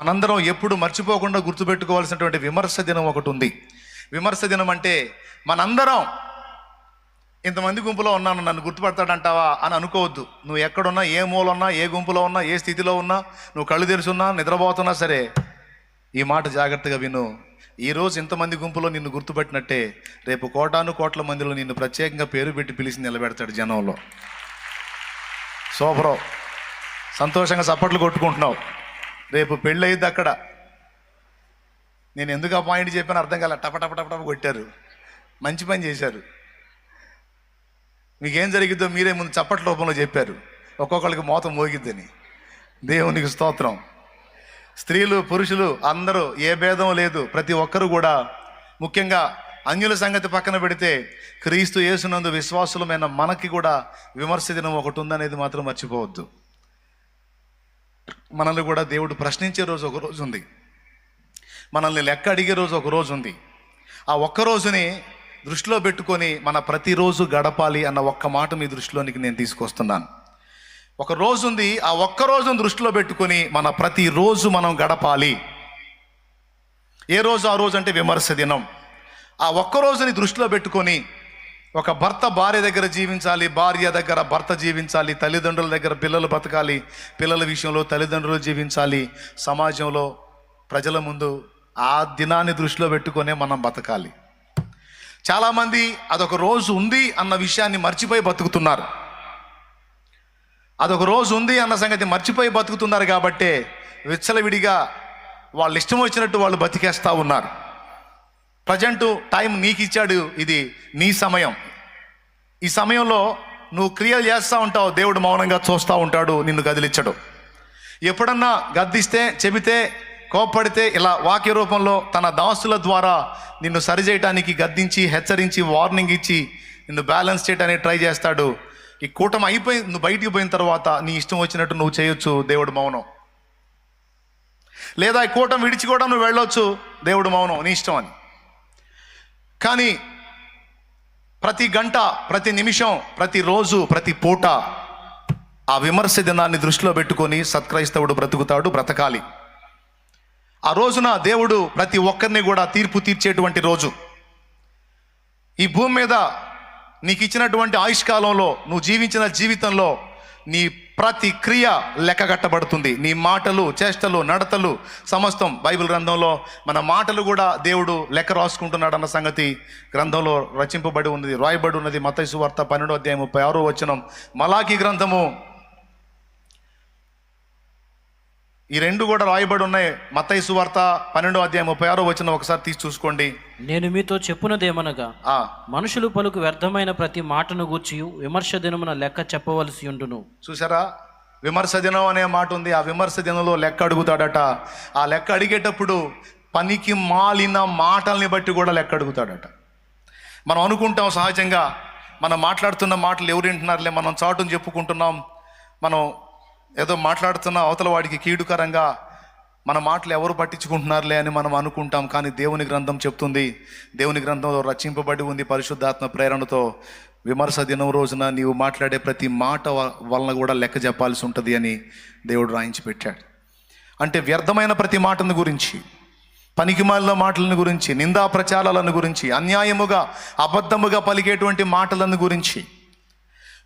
మనందరం ఎప్పుడు మర్చిపోకుండా గుర్తుపెట్టుకోవాల్సినటువంటి విమర్శ దినం ఒకటి ఉంది. విమర్శ దినం అంటే మనందరం ఇంతమంది గుంపులో ఉన్నాను నన్ను గుర్తుపడతాడంటావా అని అనుకోవద్దు. నువ్వు ఎక్కడున్నా ఏ మూలన్నా ఏ గుంపులో ఉన్నా ఏ స్థితిలో ఉన్నా నువ్వు కళ్ళు తెరుచున్నా నిద్రపోతున్నా సరే ఈ మాట జాగ్రత్తగా విను. ఈరోజు ఇంతమంది గుంపులో నిన్ను గుర్తుపెట్టినట్టే రేపు కోటాను కోట్ల మందిలో నిన్ను ప్రత్యేకంగా పేరు పెట్టి పిలిచి నిలబెడతాడు జనంలో. సూపరం. సంతోషంగా చప్పట్లు కొట్టుకుంటున్నావు. రేపు పెళ్ళి అయింది అక్కడ. నేను ఎందుకు ఆ పాయింట్ చెప్పాను అర్థం కాల. టప టప టప టప కొట్టారు. మంచి పని చేశారు. మీకేం జరిగిద్దో మీరే ముందు చప్పట్ల రూపంలో చెప్పారు. ఒక్కొక్కరికి మోత మోగిద్దని. దేవునికి స్తోత్రం. స్త్రీలు పురుషులు అందరూ ఏ భేదం లేదు. ప్రతి ఒక్కరు కూడా ముఖ్యంగా అన్యుల సంగతి పక్కన పెడితే క్రీస్తు యేసునందు విశ్వాసులమైన మనకి కూడా విమర్శ దినం ఒకటి ఉందనేది మాత్రం మర్చిపోవద్దు. మనల్ని కూడా దేవుడు ప్రశ్నించే రోజు ఒక రోజు ఉంది. మనల్ని లెక్క అడిగే రోజు ఒక రోజు ఉంది. ఆ ఒక్క రోజుని దృష్టిలో పెట్టుకొని మన ప్రతిరోజు గడపాలి అన్న ఒక్క మాట మీ దృష్టిలోనికి నేను తీసుకొస్తున్నాను. ఒక రోజు ఉంది ఆ ఒక్క రోజును దృష్టిలో పెట్టుకొని మన ప్రతిరోజు మనం గడపాలి. ఏ రోజు ఆ రోజు అంటే విమర్శ దినం. ఆ ఒక్క రోజుని దృష్టిలో పెట్టుకొని ఒక భర్త భార్య దగ్గర జీవించాలి భార్య దగ్గర భర్త జీవించాలి తల్లిదండ్రుల దగ్గర పిల్లలు బతకాలి పిల్లల విషయంలో తల్లిదండ్రులు జీవించాలి. సమాజంలో ప్రజల ముందు ఆ దినాన్ని దృష్టిలో పెట్టుకునే మనం బతకాలి. చాలామంది అదొక రోజు ఉంది అన్న విషయాన్ని మర్చిపోయి బతుకుతున్నారు. అదొక రోజు ఉంది అన్న సంగతి మర్చిపోయి బతుకుతున్నారు కాబట్టే విచ్చలవిడిగా వాళ్ళు ఇష్టం వచ్చినట్టు వాళ్ళు బతికేస్తూ ఉన్నారు. ప్రజెంట్ టైం నీకు ఇచ్చాడు ఇది నీ సమయం. ఈ సమయంలో నువ్వు క్రియలు చేస్తూ ఉంటావు దేవుడు మౌనంగా చూస్తూ ఉంటాడు నిన్ను గదిలించడు ఎప్పుడన్నా గద్దిస్తే చెబితే కోప్పడితే ఇలా వాక్య రూపంలో తన దాసుల ద్వారా నిన్ను సరిచేయటానికి గద్దించి హెచ్చరించి వార్నింగ్ ఇచ్చి నిన్ను బ్యాలెన్స్ చేయడానికి ట్రై చేస్తాడు. ఈ కూటమి అయిపోయి నువ్వు బయటికి పోయిన తర్వాత నీ ఇష్టం వచ్చినట్టు నువ్వు చేయొచ్చు దేవుడు మౌనం. లేదా ఈ కూటమి విడిచి కూడా నువ్వు వెళ్ళొచ్చు దేవుడు మౌనం నీ ఇష్టం అని. కానీ ప్రతి గంట ప్రతి నిమిషం ప్రతి రోజు ప్రతి పూట ఆ విమర్శ దినాన్ని దృష్టిలో పెట్టుకొని సత్క్రైస్తవుడు బ్రతుకుతాడు బ్రతకాలి. ఆ రోజున దేవుడు ప్రతి ఒక్కరిని కూడా తీర్పు తీర్చేటువంటి రోజు. ఈ భూమి మీద నీకు ఇచ్చినటువంటి ఆయుష్కాలంలో నువ్వు జీవించిన జీవితంలో నీ ప్రతి క్రియ లెక్కగట్టబడుతుంది. నీ మాటలు చేష్టలు నడతలు సమస్తం బైబిల్ గ్రంథంలో మన మాటలు కూడా దేవుడు లెక్క రాసుకుంటున్నాడు అన్న సంగతి గ్రంథంలో రచింపబడి ఉన్నది రాయబడి ఉన్నది. మతైసు వార్త పన్నెండో అధ్యాయం ముప్పై ఆరో వచనం. మలాకి గ్రంథము ఈ రెండు కూడా రాయబడి ఉన్నాయి. మతైసు వార్త పన్నెండో అధ్యాయం ముప్పై ఆరో వచనం ఒకసారి తీసి చూసుకోండి. నేను మీతో చెప్పునదేమనగా ఆ. మనుషులు పలుకు వ్యర్థమైన ప్రతి మాటను గూర్చి విమర్శ దినమున లెక్క చెప్పవలసి ఉండును. చూసారా విమర్శ దినం అనే మాట ఉంది. ఆ విమర్శ దినంలో లెక్క అడుగుతాడట. ఆ లెక్క అడిగేటప్పుడు పనికి మాలిన మాటల్ని బట్టి కూడా లెక్క అడుగుతాడట. మనం అనుకుంటాం సహజంగా మనం మాట్లాడుతున్న మాటలు ఎవరు వింటున్నారులే మనం చాటును చెప్పుకుంటున్నాం మనం ఏదో మాట్లాడుతున్న అవతల వాడికి కీడుకరంగా మన మాటలు ఎవరు పట్టించుకుంటున్నారులే అని మనం అనుకుంటాం. కానీ దేవుని గ్రంథం చెప్తుంది. దేవుని గ్రంథంలో రచింపబడి ఉంది పరిశుద్ధాత్మ ప్రేరణతో. విమర్శ దినం రోజున నీవు మాట్లాడే ప్రతి మాట వలన కూడా లెక్క చెప్పాల్సి ఉంటుంది అని దేవుడు రాయించి పెట్టాడు. అంటే వ్యర్థమైన ప్రతి మాటను గురించి పనికిమాలిన మాటలను గురించి నిందా ప్రచారాలను గురించి అన్యాయముగా అబద్ధముగా పలికేటువంటి మాటలను గురించి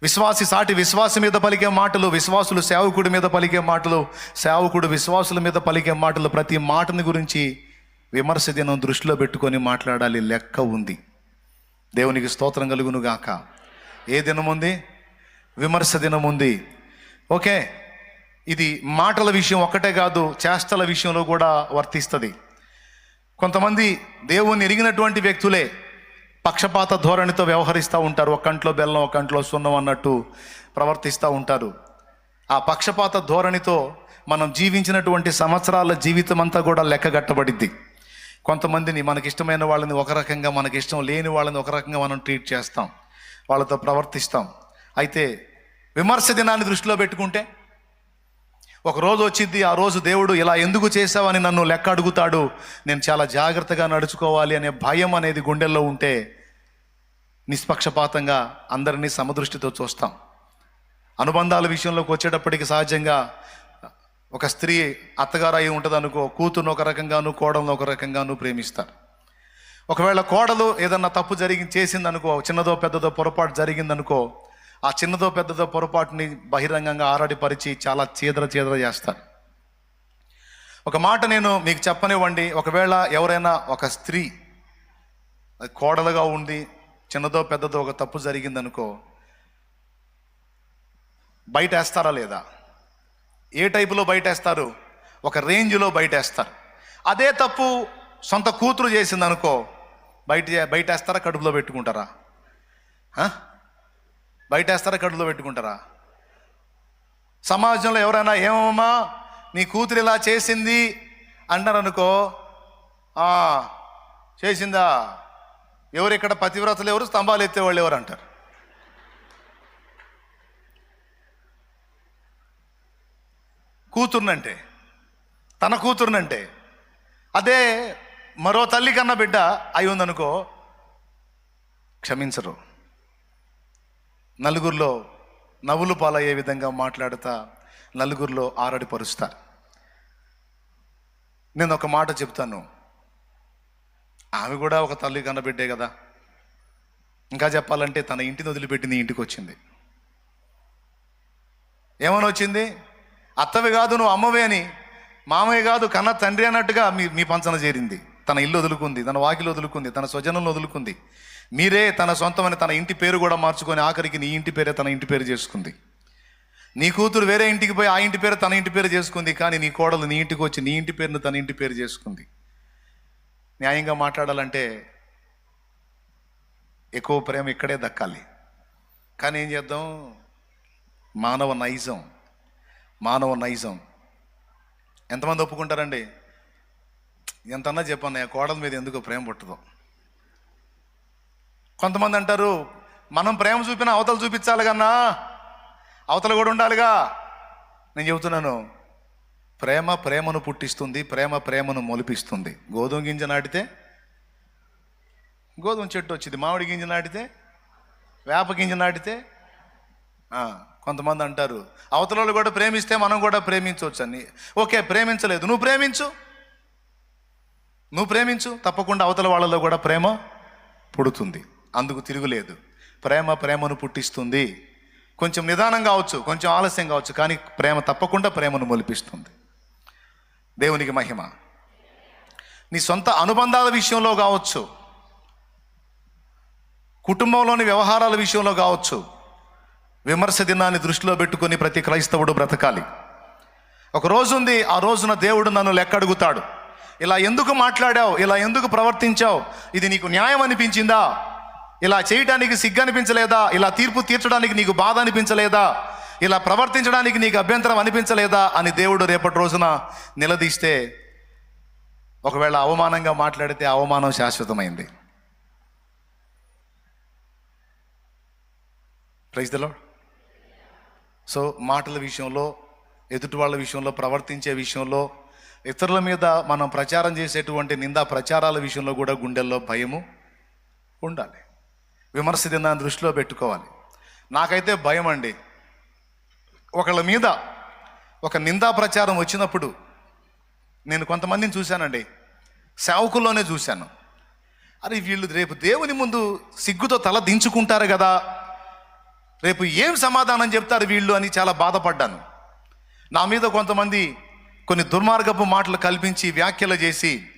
విశ్వాసి సాటి విశ్వాసం మీద పలికే మాటలు విశ్వాసులు సేవకుడి మీద పలికే మాటలు సేవకుడు విశ్వాసుల మీద పలికే మాటలు ప్రతి మాటని గురించి విమర్శ దినం దృష్టిలో పెట్టుకొని మాట్లాడాలి లెక్క ఉంది. దేవునికి స్తోత్రం కలుగును గాక ఏ దినం ఉంది? విమర్శ దినం ఉంది. ఓకే ఇది మాటల విషయం ఒక్కటే కాదు చేష్టల విషయంలో కూడా వర్తిస్తుంది. కొంతమంది దేవుణ్ణి ఎరిగినటువంటి వ్యక్తులే పక్షపాత ధోరణితో వ్యవహరిస్తూ ఉంటారు. ఒక కంట్లో బెల్లం ఒక కంట్లో సున్నం అన్నట్టు ప్రవర్తిస్తూ ఉంటారు. ఆ పక్షపాత ధోరణితో మనం జీవించినటువంటి సంవత్సరాల జీవితం అంతా కూడా లెక్కగట్టబడిద్ది కొంతమందిని మనకి ఇష్టమైన వాళ్ళని ఒక రకంగా మనకి ఇష్టం లేని వాళ్ళని ఒక రకంగా మనం ట్రీట్ చేస్తాం. వాళ్ళతో ప్రవర్తిస్తాం. అయితే విమర్శ దినాన్ని దృష్టిలో పెట్టుకుంటే ఒక రోజు వచ్చింది ఆ రోజు దేవుడు ఇలా ఎందుకు చేసావని నన్ను లెక్క అడుగుతాడు. నేను చాలా జాగ్రత్తగా నడుచుకోవాలి అనే భయం అనేది గుండెల్లో ఉంటే నిష్పక్షపాతంగా అందరినీ సమదృష్టితో చూస్తాం. అనుబంధాల విషయంలోకి వచ్చేటప్పటికి సహజంగా ఒక స్త్రీ అత్తగారు అయి ఉంటుంది అనుకో కూతురును ఒక రకంగాను కోడలను ఒక రకంగాను ప్రేమిస్తారు. ఒకవేళ కోడలు ఏదన్నా తప్పు జరిగి చేసిందనుకో చిన్నదో పెద్దదో పొరపాటు జరిగిందనుకో ఆ చిన్నదో పెద్దదో పొరపాటుని బహిరంగంగా ఆరాడిపరిచి చాలా చీదర చీదర చేస్తారు. ఒక మాట నేను మీకు చెప్పనివ్వండి. ఒకవేళ ఎవరైనా ఒక స్త్రీ కోడలుగా ఉండి చిన్నదో పెద్దదో ఒక తప్పు జరిగిందనుకో బయట వేస్తారా లేదా? ఏ టైపులో బయటేస్తారు? ఒక రేంజ్లో బయటేస్తారు. అదే తప్పు సొంత కూతురు చేసిందనుకో బయట బయటేస్తారా కడుపులో పెట్టుకుంటారా? బయటేస్తారా కడుపులో పెట్టుకుంటారా? సమాజంలో ఎవరైనా ఏమమ్మా నీ కూతురు ఇలా చేసింది అన్నారనుకో "ఆ, చేసిందా? ఎవరు ఇక్కడ పతివ్రతలు ఎవరు స్తంభాలు ఎత్తేవాళ్ళు ఎవరు అంటారు? కూతుర్నంటే తన కూతుర్నంటే అదే మరో తల్లి కన్నా బిడ్డ అయి ఉందనుకో క్షమించరు. నలుగురిలో నవ్వులు పాలయ్యే విధంగా మాట్లాడుతా నలుగురిలో ఆరడిపరుస్తా నేను ఒక మాట చెప్తాను. ఆమె కూడా ఒక తల్లి కన్నబిడ్డే కదా. ఇంకా చెప్పాలంటే తన ఇంటిని వదిలిపెట్టి నీ ఇంటికి వచ్చింది. ఏమని వచ్చింది? అత్తవి కాదు నువ్వు అమ్మవే అని. మామయ్య కాదు కన్న తండ్రి అన్నట్టుగా మీ మీ పంచన చేరింది. తన ఇల్లు వదులుకుంది తన వాకిలు వదులుకుంది తన స్వజనంలో వదులుకుంది. మీరే తన సొంతమైన తన ఇంటి పేరు కూడా మార్చుకొని ఆఖరికి నీ ఇంటి పేరే తన ఇంటి పేరు చేసుకుంది. నీ కూతురు వేరే ఇంటికి పోయి ఆ ఇంటి పేరు తన ఇంటి పేరు చేసుకుంది కానీ నీ కోడలు నీ ఇంటికి వచ్చి నీ ఇంటి పేరును తన ఇంటి పేరు చేసుకుంది. న్యాయంగా మాట్లాడాలంటే ఎక్కువ ప్రేమ ఇక్కడే దక్కాలి. కానీ ఏం చేద్దాం? మానవ నైజం మానవ నైజం. ఎంతమంది ఒప్పుకుంటారండి? ఎంతన్నా చెప్పాను ఆ కోడల మీద ఎందుకు ప్రేమ పుట్టదు? కొంతమంది అంటారు మనం ప్రేమ చూపిన అవతలు చూపించాలి కన్నా అవతల కూడా ఉండాలిగా. నేను చెబుతున్నాను ప్రేమ ప్రేమను పుట్టిస్తుంది ప్రేమ ప్రేమను మొలిపిస్తుంది. గోధుమ గింజ నాటితే గోధుమ చెట్టు వచ్చింది మామిడి గింజ నాటితే వేప గింజ నాటితే కొంతమంది అంటారు అవతలలో కూడా ప్రేమిస్తే మనం కూడా ప్రేమించవచ్చు అని. ఓకే ప్రేమించలేదు. నువ్వు ప్రేమించు. నువ్వు ప్రేమించు. తప్పకుండా అవతల వాళ్ళలో కూడా ప్రేమ పుడుతుంది. అందుకు తిరుగులేదు. ప్రేమ ప్రేమను పుట్టిస్తుంది. కొంచెం నిదానం కావచ్చు కొంచెం ఆలస్యం కావచ్చు కానీ ప్రేమ తప్పకుండా ప్రేమను మొలిపిస్తుంది. దేవునికి మహిమ. నీ సొంత అనుబంధాల విషయంలో కావచ్చు కుటుంబంలోని వ్యవహారాల విషయంలో కావచ్చు విమర్శ దినాన్ని దృష్టిలో పెట్టుకొని ప్రతి క్రైస్తవుడు బ్రతకాలి. ఒక రోజు ఉంది ఆ రోజున దేవుడు నన్ను లెక్కడుగుతాడు. ఇలా ఎందుకు మాట్లాడావు ఇలా ఎందుకు ప్రవర్తించావు ఇది నీకు న్యాయం అనిపించిందా? ఇలా చేయడానికి సిగ్గు అనిపించలేదా ఇలా తీర్పు తీర్చడానికి నీకు బాధ అనిపించలేదా? ఇలా ప్రవర్తించడానికి నీకు అభ్యంతరం అనిపించలేదా? అని దేవుడు రేపటి రోజున నిలదీస్తే ఒకవేళ అవమానంగా మాట్లాడితే అవమానం శాశ్వతమైంది. ప్రైజ్ సో మాటల విషయంలో ఎదుటి వాళ్ళ విషయంలో ప్రవర్తించే విషయంలో ఇతరుల మీద మనం ప్రచారం చేసేటువంటి నిందా ప్రచారాల విషయంలో కూడా గుండెల్లో భయము ఉండాలి. విమర్శ దినాన్ని దృష్టిలో పెట్టుకోవాలి. నాకైతే భయం అండి. ఒకళ్ళ మీద ఒక నిందా ప్రచారం వచ్చినప్పుడు నేను కొంతమందిని చూశానండి. సేవకుల్లోనే చూశాను. అరే వీళ్ళు రేపు దేవుని ముందు సిగ్గుతో తల దించుకుంటారు కదా. రేపు ఏం సమాధానం చెప్తారు వీళ్ళు అని చాలా బాధపడ్డాను. నా మీద కొంతమంది కొన్ని దుర్మార్గపు మాటలు కల్పించి వ్యాఖ్యలు చేసి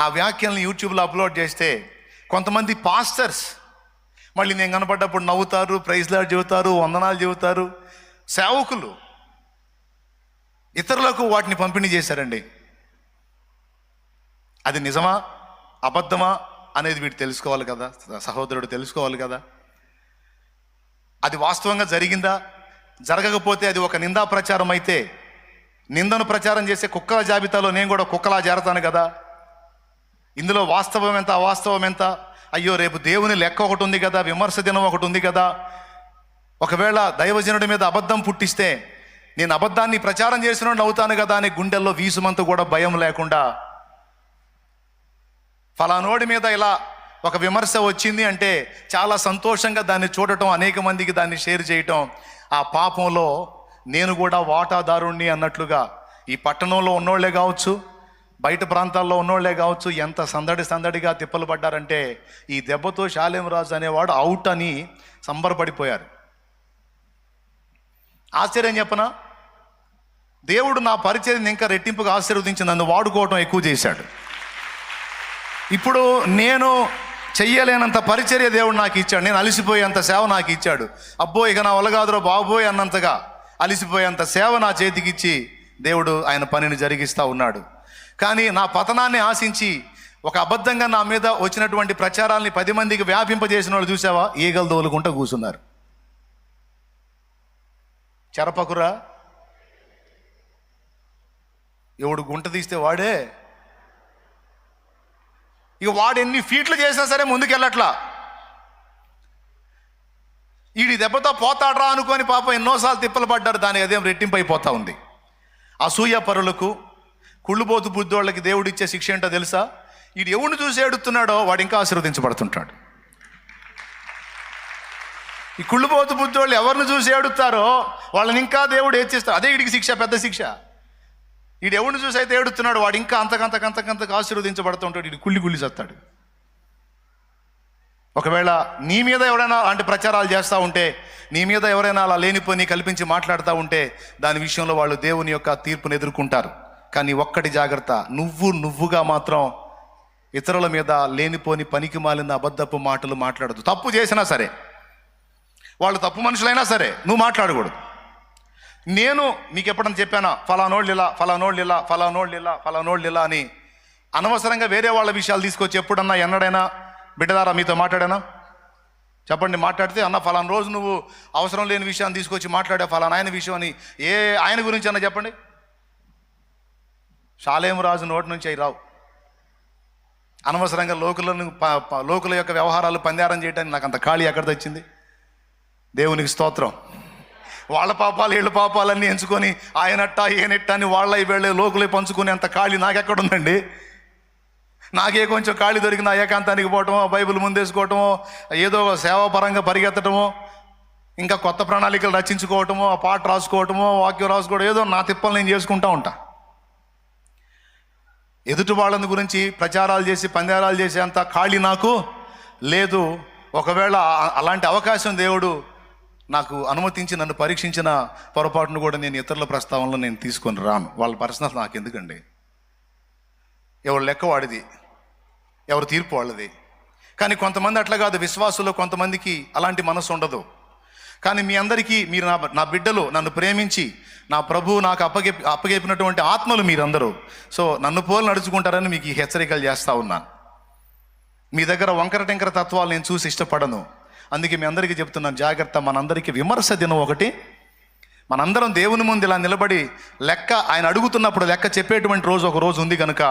ఆ వ్యాఖ్యలను యూట్యూబ్లో అప్లోడ్ చేస్తే కొంతమంది పాస్టర్స్ మళ్ళీ నేను కనపడ్డప్పుడు నవ్వుతారు ప్రైజ్లాడ్ చెబుతారు వందనాలు చెబుతారు. సేవకులు ఇతరులకు వాటిని పంపిణీ చేశారండి. అది నిజమా అబద్ధమా అనేది వీడు తెలుసుకోవాలి కదా సహోదరుడు తెలుసుకోవాలి కదా. అది వాస్తవంగా జరిగిందా? జరగకపోతే అది ఒక నిందా ప్రచారం అయితే నిందను ప్రచారం చేసే కుక్కల జాబితాలో నేను కూడా కుక్కలా చేరతాను కదా. ఇందులో వాస్తవం ఎంత అవాస్తవం ఎంత? అయ్యో రేపు దేవుని లెక్క ఒకటి ఉంది కదా విమర్శ దినం ఒకటి ఉంది కదా. ఒకవేళ దైవజనుడి మీద అబద్ధం పుట్టిస్తే నేను అబద్ధాన్ని ప్రచారం చేసిన అవుతాను కదా అని గుండెల్లో వీసుమంత కూడా భయం లేకుండా. ఫలానోడి మీద ఇలా ఒక విమర్శ వచ్చింది అంటే చాలా సంతోషంగా దాన్ని చూడటం అనేక మందికి దాన్ని షేర్ చేయటం. ఆ పాపంలో నేను కూడా వాటాదారుణ్ణి అన్నట్లుగా ఈ పట్టణంలో ఉన్నోళ్ళే కావచ్చు బయట ప్రాంతాల్లో ఉన్నోళ్ళే కావచ్చు ఎంత సందడి సందడిగా తిప్పలు పడ్డారంటే ఈ దెబ్బతో శాలేమరాజు అనేవాడు అవుట్ అని సంబరపడిపోయారు. ఆశ్చర్యం చెప్పనా? దేవుడు నా పరిచయం ఇంకా రెట్టింపుగా ఆశీర్వదించి నన్ను వాడుకోవటం ఎక్కువ చేశాడు. ఇప్పుడు నేను చెయ్యలేనంత పరిచర్య దేవుడు నాకు ఇచ్చాడు. నేను అలసిపోయేంత సేవ నాకు ఇచ్చాడు. అబ్బో ఇక నా వలగాదురో బాబోయ్ అన్నంతగా అలిసిపోయేంత సేవ నా చేతికి ఇచ్చి దేవుడు ఆయన పనిని జరిగిస్తూ ఉన్నాడు. కానీ నా పతనాన్ని ఆశించి ఒక అబద్ధంగా నా మీద వచ్చినటువంటి ప్రచారాల్ని పది మందికి వ్యాపింపజేసిన వాళ్ళు చూసావా? ఈగలు దోలుకుంటూ కూర్చున్నారు. చెరపకురా? ఎవడు గుంట తీస్తే వాడే? ఇక వాడు ఎన్ని ఫీట్లు చేసినా సరే ముందుకెళ్ళట్లా. ఈడి దెబ్బతో పోతాడ్రా అనుకొని పాపం ఎన్నోసార్లు తిప్పలు పడ్డారు దానికి అదేం రెట్టింపు అయిపోతా ఉంది. అసూయ పరులకు కుళ్ళుబోతు బుద్ధోళ్ళకి దేవుడు ఇచ్చే శిక్ష ఏంటో తెలుసా? ఇది ఎవరిని చూసి ఏడుతున్నాడో వాడు ఇంకా ఆశీర్వదించబడుతుంటాడు. ఈ కుళ్ళుబోతు బుద్ధోళ్ళు ఎవరిని చూసి ఏడుతారో వాళ్ళని ఇంకా దేవుడు హెచ్చిస్తాడు. అదే వీడికి శిక్ష పెద్ద శిక్ష. వీడు ఎవరిని చూసి అయితే ఏడుతున్నాడు వాడు ఇంకా అంతకంతకంతకంతకు ఆశీర్వదించబడుతుంటాడు. వీడు కుళ్ళి కుళ్ళి చేస్తాడు. ఒకవేళ నీ మీద ఎవరైనా అలాంటి ప్రచారాలు చేస్తూ ఉంటే నీ మీద ఎవరైనా అలా లేనిపోని కల్పించి మాట్లాడుతూ ఉంటే దాని విషయంలో వాళ్ళు దేవుని యొక్క తీర్పును ఎదుర్కొంటారు. కానీ ఒక్కటి జాగ్రత్త నువ్వు నువ్వుగా మాత్రం ఇతరుల మీద లేనిపోని పనికి మాలిన అబద్ధపు మాటలు మాట్లాడదు. తప్పు చేసినా సరే వాళ్ళు తప్పు మనుషులైనా సరే నువ్వు మాట్లాడకూడదు. నేను మీకు ఎప్పుడన్నా చెప్పానా ఫలానోళ్ళు ఇలా ఫలానోళ్ళు ఇలా ఫలానోళ్ళు ఇలా ఫలానోళ్ళు ఇలా అని అనవసరంగా వేరే వాళ్ళ విషయాలు తీసుకొచ్చి ఎప్పుడన్నా ఎన్నడైనా బిడ్డదారా మీతో మాట్లాడానా? చెప్పండి మాట్లాడితే అన్న ఫలానా రోజు నువ్వు అవసరం లేని విషయాన్ని తీసుకొచ్చి మాట్లాడే ఫలానా ఆయన విషయం అని ఏ ఆయన గురించి అన్న చెప్పండి. షాలేం రాజు నోటి నుంచి అవి రావు. అనవసరంగా లోకులను లోకుల యొక్క వ్యవహారాలు పందారం చేయడానికి నాకు అంత ఖాళీ ఎక్కడ తెచ్చింది? దేవునికి స్తోత్రం. వాళ్ళ పాపాలు వీళ్ళ పాపాలన్నీ ఎంచుకొని ఆయనట్ట ఈయనట్ట అని వాళ్ళ వీళ్ళ లోకులే పంచుకునే అంత ఖాళీ నాకెక్కడుందండి? నాకే కొంచెం ఖాళీ దొరికిన ఏకాంతానికి పోవటమో బైబిల్ ముందేసుకోవటమో ఏదో సేవాపరంగా పరిగెత్తటమో ఇంకా కొత్త ప్రణాళికలు రచించుకోవటమో ఆ పాట రాసుకోవటమో వాక్యం రాసుకోవడం ఏదో నా తిప్పలు నేను చేసుకుంటా ఉంటా. ఎదుటి వాళ్ళని గురించి ప్రచారాలు చేసి పందేరాలు చేసే అంత ఖాళీ నాకు లేదు. ఒకవేళ అలాంటి అవకాశం దేవుడు నాకు అనుమతించి నన్ను పరీక్షించిన పొరపాటును కూడా నేను ఇతరుల ప్రస్తావనలో నేను తీసుకొని రాను. వాళ్ళ పర్సనల్ నాకు ఎందుకండి? ఎవరు లెక్క వాడిది? ఎవరు తీర్పు వాళ్ళది? కానీ కొంతమంది అట్లా కాదు. విశ్వాసులు కొంతమందికి అలాంటి మనసు ఉండదు. కానీ మీ అందరికీ మీరు నా నా బిడ్డలు నన్ను ప్రేమించి నా ప్రభు నాకు అప్పగే అప్పగెప్పినటువంటి ఆత్మలు మీరందరూ. సో నన్ను పోలు నడుచుకుంటారని మీకు ఈ హెచ్చరికలు చేస్తూ ఉన్నాను మీ దగ్గర వంకర టెంకర తత్వాలు నేను చూసి ఇష్టపడను. అందుకే మీ అందరికీ చెప్తున్నాను జాగ్రత్త మనందరికీ విమర్శ దినం ఒకటి. మనందరం దేవుని ముందు ఇలా నిలబడి లెక్క ఆయన అడుగుతున్నప్పుడు లెక్క చెప్పేటువంటి రోజు ఒక రోజు ఉంది కనుక.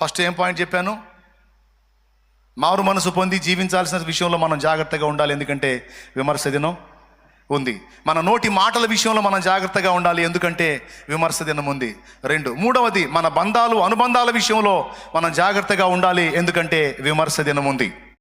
ఫస్ట్ ఏం పాయింట్ చెప్పాను? మారు మనసు పొంది జీవించాల్సిన విషయంలో మనం జాగ్రత్తగా ఉండాలి. ఎందుకంటే విమర్శ దినం ఉంది. మన నోటి మాటల విషయంలో మనం జాగ్రత్తగా ఉండాలి. ఎందుకంటే విమర్శ దినం ఉంది. రెండు మూడవది మన బంధాలు అనుబంధాల విషయంలో మనం జాగ్రత్తగా ఉండాలి. ఎందుకంటే విమర్శ దినం ఉంది.